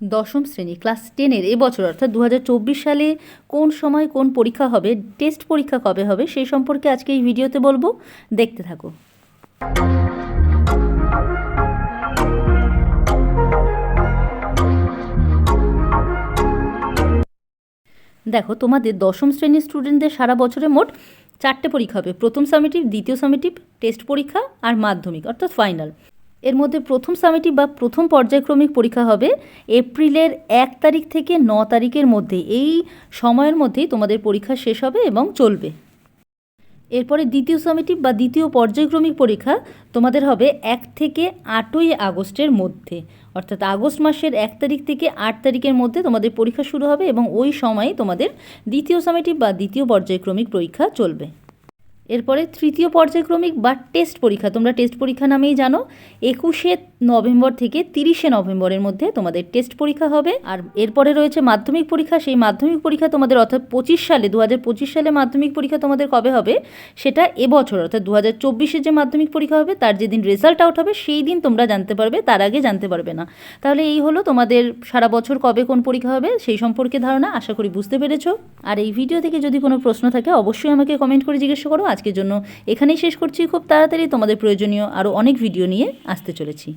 দশম শ্রেণি ক্লাস টেনের এবছর অর্থাৎ দুহাজার চব্বিশ সালে কোন সময় কোন পরীক্ষা হবে টেস্ট পরীক্ষা কবে হবে সেই সম্পর্কে আজকে এই ভিডিওতে বলব। দেখতে থাকো। দেখো, তোমাদের দশম শ্রেণির স্টুডেন্টদের সারা বছরে মোট চারটে পরীক্ষা হবে। প্রথম সামেটিভ দ্বিতীয় সামেটিভ টেস্ট পরীক্ষা আর মাধ্যমিক, অর্থাৎ ফাইনাল এর মধ্যে প্রথম সামেটিভ বা প্রথম পর্যায়ক্রমিক পরীক্ষা হবে এপ্রিলের এক তারিখ থেকে ন তারিখের মধ্যে। এই সময়ের মধ্যেই তোমাদের পরীক্ষা শেষ হবে এবং চলবে। এরপরে দ্বিতীয় সামেটিভ বা দ্বিতীয় পর্যায়ক্রমিক পরীক্ষা তোমাদের হবে এক থেকে আটই আগস্টের মধ্যে। অর্থাৎ আগস্ট মাসের এক তারিখ থেকে আট তারিখের মধ্যে তোমাদের পরীক্ষা শুরু হবে এবং ওই সময়ে তোমাদের দ্বিতীয় সামেটিভ বা দ্বিতীয় পর্যায়ক্রমিক পরীক্ষা চলবে। এরপরে তৃতীয় পর্যায়ক্রমিক বা টেস্ট পরীক্ষা, তোমরা টেস্ট পরীক্ষা নামেই জানো, একুশে নভেম্বর থেকে তিরিশে নভেম্বরের মধ্যে তোমাদের টেস্ট পরীক্ষা হবে। আর এরপরে রয়েছে মাধ্যমিক পরীক্ষা, সেই মাধ্যমিক পরীক্ষা তোমাদের অর্থাৎ পঁচিশ সালে দু হাজার পঁচিশ সালে মাধ্যমিক পরীক্ষা তোমাদের কবে হবে? সেটা এবছর, অর্থাৎ দু হাজার চব্বিশে যে মাধ্যমিক পরীক্ষা হবে, তার যেদিন রেজাল্ট আউট হবে, সেই দিন তোমরা জানতে পারবে, তার আগে জানতে পারবে না। তাহলে এই হলো তোমাদের সারা বছর কবে কোন পরীক্ষা হবে, সেই সম্পর্কে ধারণা, আশা করি বুঝতে পেরেছ। আর এই ভিডিও থেকে যদি কোনো প্রশ্ন থাকে, অবশ্যই আমাকে কমেন্ট করে জিজ্ঞেস করো। আজকের জন্য এখানেই শেষ করছি। খুব তাড়াতাড়ি তোমাদের প্রয়োজনীয় আরও অনেক ভিডিও নিয়ে আসতে চলেছি।